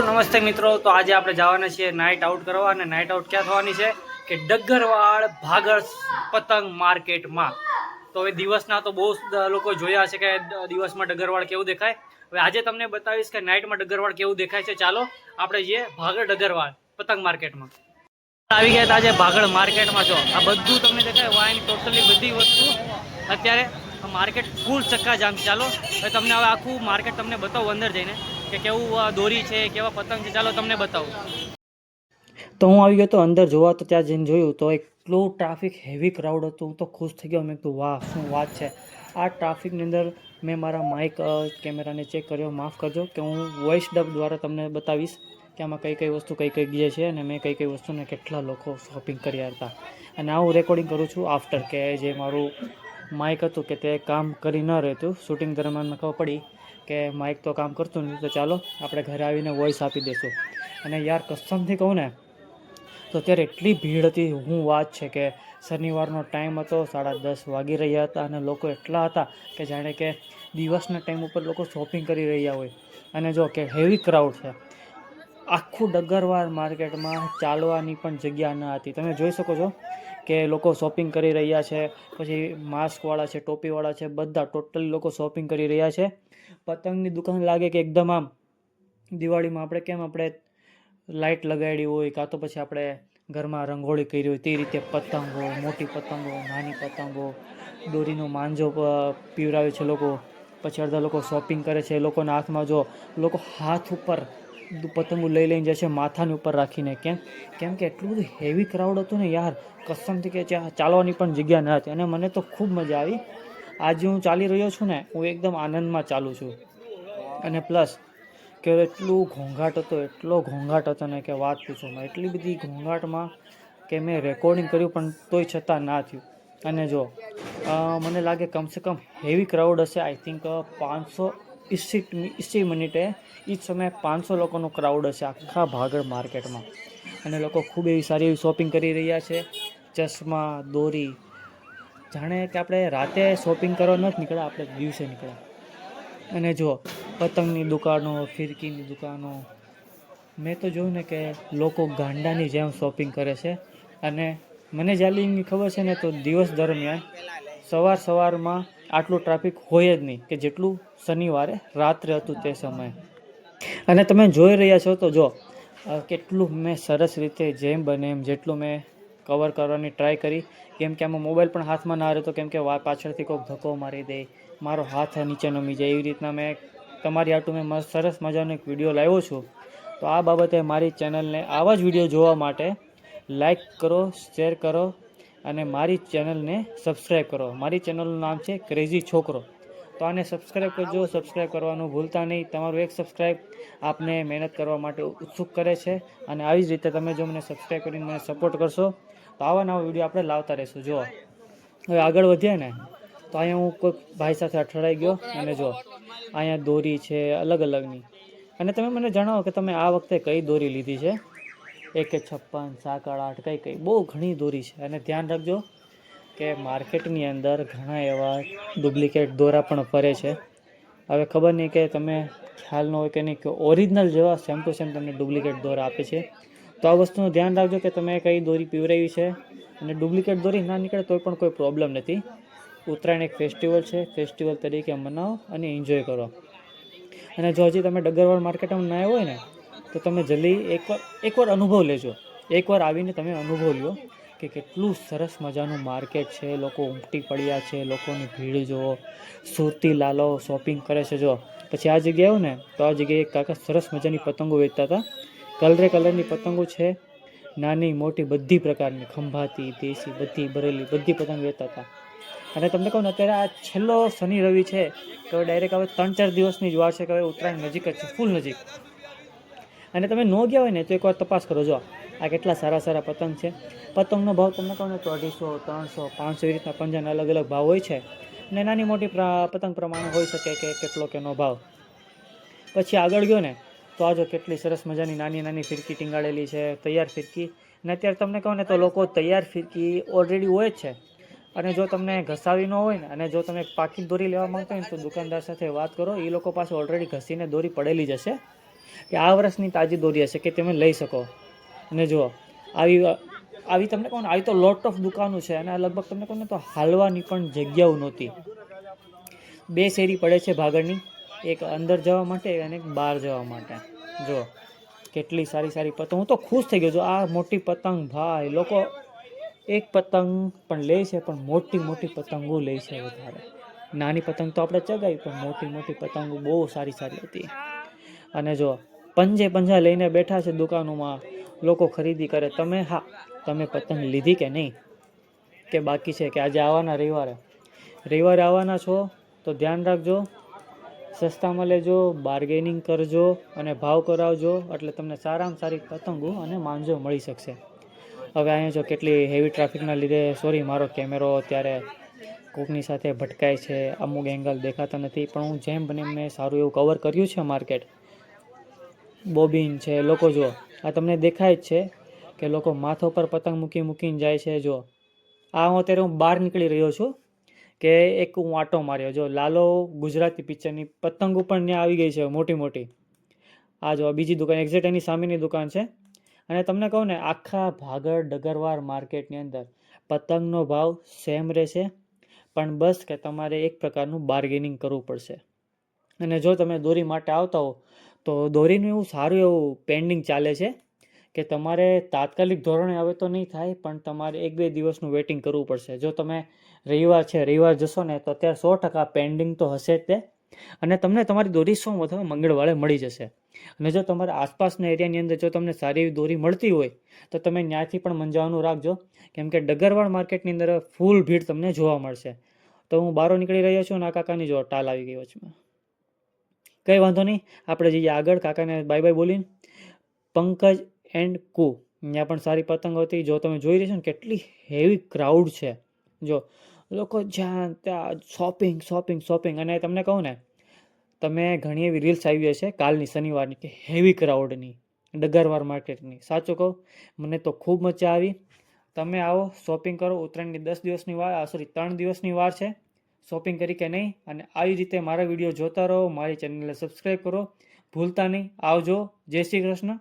નમસ્તે મિત્રો, તો આજે આપણે જવાના છીએ નાઇટ આઉટ કરવા અને નાઇટ આઉટ ક્યાં થવાની છે? કે ડગરવાડ ભાગળ પતંગ માર્કેટમાં. તો હવે દિવસના તો બહુ લોકો જોયા છે કે દિવસમાં ડગરવાડ કેવું દેખાય. હવે આજે તમને બતાવીશ કે નાઇટમાં ડગરવાડ કેવું દેખાય છે. ચાલો, આપણે જઈએ ભાગળ ડગરવાડ પતંગ માર્કેટમાં. આવી ગયા આજે ભાગળ માર્કેટમાં. જો, આ બધું તમને દેખાય વાઇન ટોટલી બધી વસ્તુ. અત્યારે માર્કેટ ફૂલ ચક્કા જામ ચાલો, હવે તમને હવે આખું માર્કેટ તમને બતાવું અંદર જઈને. કે કેવું દોરી છે, કેવા પતંગ છે, ચાલો તમને બતાવું. તો હું આવી ગયો તો અંદર જોવા તો ત્યાં જઈને જોયું તો એટલું ટ્રાફિક હેવી ક્રાઉડ હતું. હું તો ખુશ થઈ ગયો. મેં કીધું, વાહ, શું વાત છે. આ ટ્રાફિકની અંદર મેં મારા માઇક કેમેરાને ચેક કર્યો. માફ કરજો કે હું વોઇસ ડબ દ્વારા તમને બતાવીશ કે આમાં કઈ કઈ વસ્તુ કઈ કઈ ગઈ છે અને મેં કઈ કઈ વસ્તુને કેટલા લોકો શોપિંગ કર્યા હતા. અને આ હું રેકોર્ડિંગ કરું છું આફ્ટર કે જે મારું માઇક હતું કે તે કામ કરી ન રહેતું. શૂટિંગ દરમિયાન ખબર પડી કે માઇક તો કામ કરતું નથી. તો ચાલો, આપણે ઘરે આવીને વોઇસ આપી દઈશું અને યાર કસમથી કહું ને, તો અત્યારે એટલી ભીડ હતી. હું વાત છે કે શનિવારનો ટાઈમ હતો, સાડા દસ વાગી રહ્યા હતા અને લોકો એટલા હતા કે જાણે કે દિવસના ટાઈમ ઉપર લોકો શોપિંગ કરી રહ્યા હોય. અને જો કે હેવી ક્રાઉડ છે. આખું ડગરવાર માર્કેટમાં ચાલવાની પણ જગ્યા ન હતી. તમે જોઈ શકો છો કે લોકો શોપિંગ કરી રહ્યા છે, પછી માસ્કવાળા છે, ટોપીવાળા છે, બધા ટોટલી લોકો શોપિંગ કરી રહ્યા છે. પતંગની દુકાન લાગે કે એકદમ આમ દિવાળીમાં આપણે કેમ આપણે લાઇટ લગાડી હોય, કાં તો પછી આપણે ઘરમાં રંગોળી કરી હોય, તે રીતે પતંગો, મોટી પતંગો, નાની પતંગો, દોરીનો માંજો પ- પીવરાવે છે લોકો. પછી અડધા લોકો શોપિંગ કરે છે, લોકોના હાથમાં જો, લોકો હાથ ઉપર પતંગો લઈ લઈને જશે માથાની ઉપર રાખીને. કેમ? કેમ કે એટલું બધું હેવી ક્રાઉડ હતું ને યાર. કસમથી કે ચાલવાની પણ જગ્યા ન હતી. અને મને તો ખૂબ મજા આવી. આજે હું ચાલી રહ્યો છું ને, હું એકદમ આનંદમાં ચાલું છું. અને પ્લસ કે એટલું ઘોંઘાટ હતો, એટલો ઘોંઘાટ હતો ને કે વાત પૂછો મેં. એટલી બધી ઘોંઘાટમાં કે મેં રેકોર્ડિંગ કર્યું પણ તોય છતાં ના થયું. અને જો મને લાગે કમસે કમ હેવી ક્રાઉડ હશે આઈ થિંક પાંચસો ઇસી ઇસી મિનિટે એ જ સમયે પાંચસો લોકોનું ક્રાઉડ હશે આખા ભાગળ માર્કેટમાં. અને લોકો ખૂબ એવી સારી એવી શોપિંગ કરી રહ્યા છે. ચશ્મા, દોરી. જાણે કે આપણે રાતે શોપિંગ કરવા નથી નીકળ્યા, આપણે દિવસે નીકળ્યા. અને જો પતંગની દુકાનો, ફિરકીની દુકાનો. મેં તો જોયું ને કે લોકો ગાંડાની જેમ શોપિંગ કરે છે. અને મને જ્યાં ખબર છે ને, તો દિવસ દરમિયાન સવાર સવારમાં આટલું ટ્રાફિક હોય જ નહીં કે જેટલું શનિવારે રાત્રે હતું તે સમયે. અને તમે જોઈ રહ્યા છો તો જો કેટલું મેં સરસ રીતે જેમ બને એમ જેટલું મેં કવર કરવાની ટ્રાય કરી. કેમ કે આમાં મોબાઈલ પણ હાથમાં ના રહેતો કેમ કે પાછળથી કોઈક ધક્કો મારી દે, મારો હાથ નીચે નમી જાય એવી રીતના મેં તમારી આટું મેં સરસ મજાનો એક વીડિયો લાવ્યો છું. તો આ બાબતે મારી ચેનલને આવા જ વીડિયો જોવા માટે લાઈક કરો શેર કરો અને મારી ચેનલને સબસ્ક્રાઈબ કરો. મારી ચેનલનું નામ છે ક્રેઝી છોકરો. તો આને સબસ્ક્રાઈબ કરજો સબસ્ક્રાઈબ કરવાનું ભૂલતા નહીં. તમારું એક સબસ્ક્રાઈબ આપને મહેનત કરવા માટે ઉત્સુક કરે છે અને આવી જ રીતે તમે જો મને સબસ્ક્રાઈબ કરીને મને સપોર્ટ કરશો, તો આવા નવા વીડિયો આપણે લાવતા રહીશું. જો હવે આગળ વધીએ ને, તો અહીંયા હું કોઈક ભાઈ સાથે અથડાઈ ગયો અને જો અહીંયા દોરી છે અલગ અલગની અને તમે મને જણાવો કે તમે આ વખતે કઈ દોરી લીધી છે? એક છપ્પન, સાકળ આઠ, કઈ કઈ. બહુ ઘણી દોરી છે. અને ધ્યાન રાખજો કે માર્કેટની અંદર ઘણા એવા ડુપ્લિકેટ દોરા પણ ફરે છે. હવે ખબર નહીં કે તમે ખ્યાલ ન હોય કે નહીં કે ઓરિજિનલ જેવા સેમ ટુ સેમ તમને ડુપ્લિકેટ દોરા આપે છે. તો આ વસ્તુનું ધ્યાન રાખજો કે તમે કઈ દોરી પીવરાવી છે. અને ડુપ્લિકેટ દોરી ના નીકળે તોય પણ કોઈ પ્રોબ્લેમ નથી. ઉત્તરાયણ એક ફેસ્ટિવલ છે. ફેસ્ટિવલ તરીકે મનાવો અને એન્જોય કરો. અને જો હજી તમે ડગરવાડ માર્કેટમાં ના આવ્યો હોય ને તો તમે જલ્દી એકવાર એકવાર અનુભવ લેજો. એકવાર આવીને તમે અનુભવ લ્યો કે કેટલું સરસ મજાનું માર્કેટ છે, લોકો ઉમટી પડ્યા છે, લોકોની ભીડ જુઓ, સુરતી લાલો શોપિંગ કરે છે જો પછી આ જગ્યાએ ને, તો આ જગ્યાએ કાકા સરસ મજાની પતંગો વેચતા હતા. કલરે કલરની પતંગો છે, નાની, મોટી, બધી પ્રકારની. ખંભાતી, દેશી, બધી ભરેલી બધી પતંગ વેચતા હતા. અને તમને કહું ને, અત્યારે આ છેલ્લો શનિ રવિ છે, તો ડાયરેક્ટ હવે ત્રણ ચાર દિવસની જ વાર છે કે હવે ઉત્તરાયણ નજીક જ છે ફૂલ નજીક. અને તમે ન ગયા હોય ને, તો એકવાર તપાસ કરો. જો, આ કેટલા સારા સારા પતંગ છે. પતંગનો ભાવ તમને કહું ને તો અઢીસો, ત્રણસો, પાંચસો એવી રીતના પંજાના અલગ અલગ ભાવ હોય છે. અને નાની મોટી પતંગ પ્રમાણે હોઈ શકે કે કેટલો કેનો ભાવ. પછી આગળ ગયો ને, તો આજો કેટલી સરસ મજાની નાની નાની ફિરકી ટીંગાડેલી છે, તૈયાર ફિરકી. અને અત્યારે તમને કહું ને, તો લોકો તૈયાર ફિરકી ઓલરેડી હોય જ છે. અને જો તમને ઘસાવી ન હોય ને, અને જો તમે પાકી દોરી લેવા માંગતા હોય ને, તો દુકાનદાર સાથે વાત કરો. એ લોકો પાસે ઓલરેડી ઘસીને દોરી પડેલી જ હશે. કે આ વર્ષની તાજી દોરી હશે કે તમે લઈ શકો. અને જુઓ, આવી આવી તમને કહું આવી તો લોટ ઓફ દુકાનો છે અને લગભગ તમને કહું ને તો હાલવાની પણ જગ્યાઓ નહોતી. બે શેરી પડે છે ભાગળની, એક અંદર જવા માટે અને એક બહાર જવા માટે. જો કેટલી સારી સારી પતંગ. હું તો ખુશ થઈ ગયો છું, આ મોટી પતંગ ભાઈ, લોકો એક પતંગ પણ લે છે, પણ મોટી મોટી પતંગો લે છે વધારે. નાની પતંગ તો આપણે ચગાવી, પણ મોટી મોટી પતંગો બહુ સારી સારી હતી. અને જો પંજે પંજા લઈને બેઠા છે દુકાનોમાં, લોકો ખરીદી કરે, તમે હા, તમે પતંગ લીધી કે નહીં? કે બાકી છે કે આજે આવવાના રવિવારે? રવિવારે આવવાના છો, તો ધ્યાન રાખજો. સસ્તામાં લેજો બાર્ગેનિંગ કરજો અને ભાવ કરાવજો, એટલે તમને સારામાં સારી પતંગો અને માંજો મળી શકશે. હવે અહીંયા જો કેટલી હેવી ટ્રાફિકના લીધે સોરી મારો કેમેરો અત્યારે કોકની સાથે ભટકાય છે, અમુક એંગલ દેખાતા નથી, પણ હું જેમ બને મેં સારું એવું કવર કર્યું છે માર્કેટ બોબિન છે લોકો જો આ તમને દેખાય જ છે કે લોકો માથા પર પતંગ મૂકી મૂકીને જાય છે જો આ હું અત્યારે હું બહાર નીકળી રહ્યો છું કે એક હું આટો માર્યો જો લાલો ગુજરાતી પિક્ચરની પતંગ પણ ત્યાં આવી ગઈ છે, મોટી મોટી. આ જો બીજી દુકાન એક્ઝેક્ટ એની સામેની દુકાન છે. અને તમને કહું ને, આખા ભાગળ ડગરવાર માર્કેટની અંદર પતંગનો ભાવ સેમ રહેશે, પણ બસ કે તમારે એક પ્રકારનું બાર્ગેનિંગ કરવું પડશે. અને જો તમે દોરી માટે આવતા હો તો દોરીનું એવું સારું એવું પેન્ડિંગ ચાલે છે કે તમારે તાત્કાલિક ધોરણે હવે તો નહીં થાય, પણ તમારે એક બે દિવસનું વેઇટિંગ કરવું પડશે. જો તમે રવિવાર છે, રવિવાર જશો ને તો અત્યારે સો ટકા પેન્ડિંગ તો હશે જ તે. અને તમને તમારી દોરી સોમ અથવા મંગળવારે મળી જશે. અને જો તમારા આસપાસના એરિયાની અંદર જો તમને સારી એવી દોરી મળતી હોય, તો તમે ત્યાંથી પણ મંજાવાનું રાખજો. કેમ કે ડગરવાડ માર્કેટની અંદર ફૂલ ભીડ તમને જોવા મળશે. તો હું બહાર નીકળી રહ્યો છું અને આ કાકાની જો ટાલ આવી ગઈ વચમાં. કંઈ વાંધો નહીં. આપણે જઈએ આગળ. કાકાને બાય બાય બોલીને. પંકજ એન્ડ કુ. ત્યાં પણ સારી પતંગ હતી. જો તમે જોઈ રહ્યા છો ને, કેટલી હેવી ક્રાઉડ છે. જો, લોકો જ્યાં ત્યાં શોપિંગ શોપિંગ શોપિંગ અને તમને કહું ને, તમે ઘણી એવી રીલ્સ આવી હશે કાલની, શનિવારની, કે હેવી ક્રાઉડની ડગરવાર માર્કેટની સાચું કહું? મને તો ખૂબ મજા આવી. તમે આવો શોપિંગ કરો. ઉત્તરાયણની દસ દિવસની વાર સોરી ત્રણ દિવસની વાર છે. શોપિંગ કરી કે નહીં? અને આવી રીતે મારા વીડિયો જોતા રહો, મારી ચેનલને સબસ્ક્રાઈબ કરો. ભૂલતા નહીં. આવજો. જય શ્રી કૃષ્ણ.